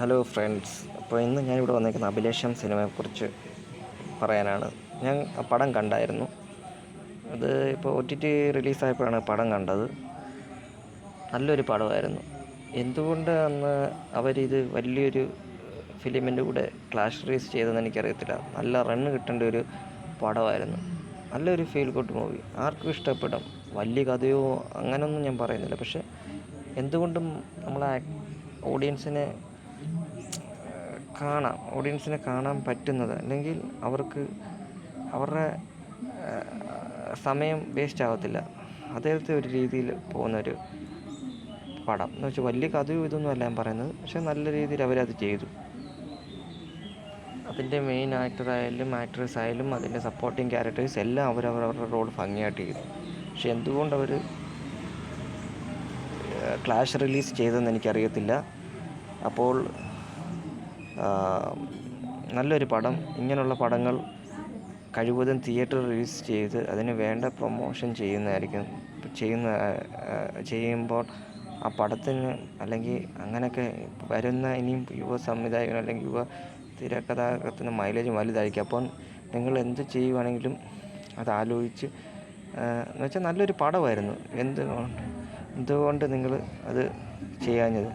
Hello friends അപ്പോൾ ഇന്ന് ഞാനിവിടെ വന്നേക്കുന്ന അഭിലേഷം സിനിമയെക്കുറിച്ച് പറയാനാണ്. ഞാൻ പടം കണ്ടായിരുന്നു. അത് ഇപ്പോൾ ഒ ടി ടി റിലീസായപ്പോഴാണ് പടം കണ്ടത്. നല്ലൊരു പടമായിരുന്നു. എന്തുകൊണ്ട് അന്ന് അവരിത് വലിയൊരു ഫിലിമിന്റെ കൂടെ ക്ലാഷ് റിലീസ് ചെയ്തതെന്ന് എനിക്കറിയത്തില്ല. നല്ല റണ്ണ് കിട്ടേണ്ട ഒരു പടമായിരുന്നു. നല്ലൊരു ഫീൽ ഗുഡ് മൂവി ആർക്കും ഇഷ്ടപ്പെടും. വലിയ കഥയോ അങ്ങനെയൊന്നും ഞാൻ പറയുന്നില്ല. പക്ഷേ എന്തുകൊണ്ടും നമ്മളെ ഓഡിയൻസിനെ കാണാം ഓഡിയൻസിനെ കാണാൻ പറ്റുന്നത്. അല്ലെങ്കിൽ അവർക്ക് അവരുടെ സമയം വേസ്റ്റ് ആവത്തില്ല. അദ്ദേഹത്തെ ഒരു രീതിയിൽ പോകുന്നൊരു പടം. എന്ന് വെച്ചാൽ വലിയ കഥയും ഇതൊന്നും അല്ല ഞാൻ പറയുന്നത്. പക്ഷെ നല്ല രീതിയിൽ അവരത് ചെയ്തു. അതിന്റെ മെയിൻ ആക്ടറായാലും ആക്ട്രസ് ആയാലും അതിന്റെ സപ്പോർട്ടിങ് ക്യാരക്ടേഴ്സ് എല്ലാം അവരവരവരുടെ റോൾ ഭംഗിയായിട്ട് ചെയ്തു. പക്ഷെ എന്തുകൊണ്ട് അവർ ക്ലാഷ് റിലീസ് ചെയ്തതെന്ന് എനിക്കറിയത്തില്ല. അപ്പോൾ നല്ലൊരു പടം. ഇങ്ങനെയുള്ള പടങ്ങൾ കഴിവതും തിയേറ്റർ റിലീസ് ചെയ്ത് അതിന് വേണ്ട പ്രൊമോഷൻ ചെയ്യുന്നതായിരിക്കും. ചെയ്യുന്ന ചെയ്യുമ്പോൾ ആ പടത്തിന് അല്ലെങ്കിൽ അങ്ങനെയൊക്കെ വരുന്ന ഇനിയും യുവ സംവിധായകൻ അല്ലെങ്കിൽ യുവ തിരക്കഥാകൃത്തിന് മൈലേജ് വലുതായിരിക്കും. അപ്പോൾ നിങ്ങൾ എന്ത് ചെയ്യുവാണെങ്കിലും അത് ആലോചിച്ച് എന്ന് വെച്ചാൽ നല്ലൊരു പടമായിരുന്നു. എന്തുകൊണ്ട് എന്തുകൊണ്ട് നിങ്ങൾ അത് ചെയ്യാഞ്ഞത്?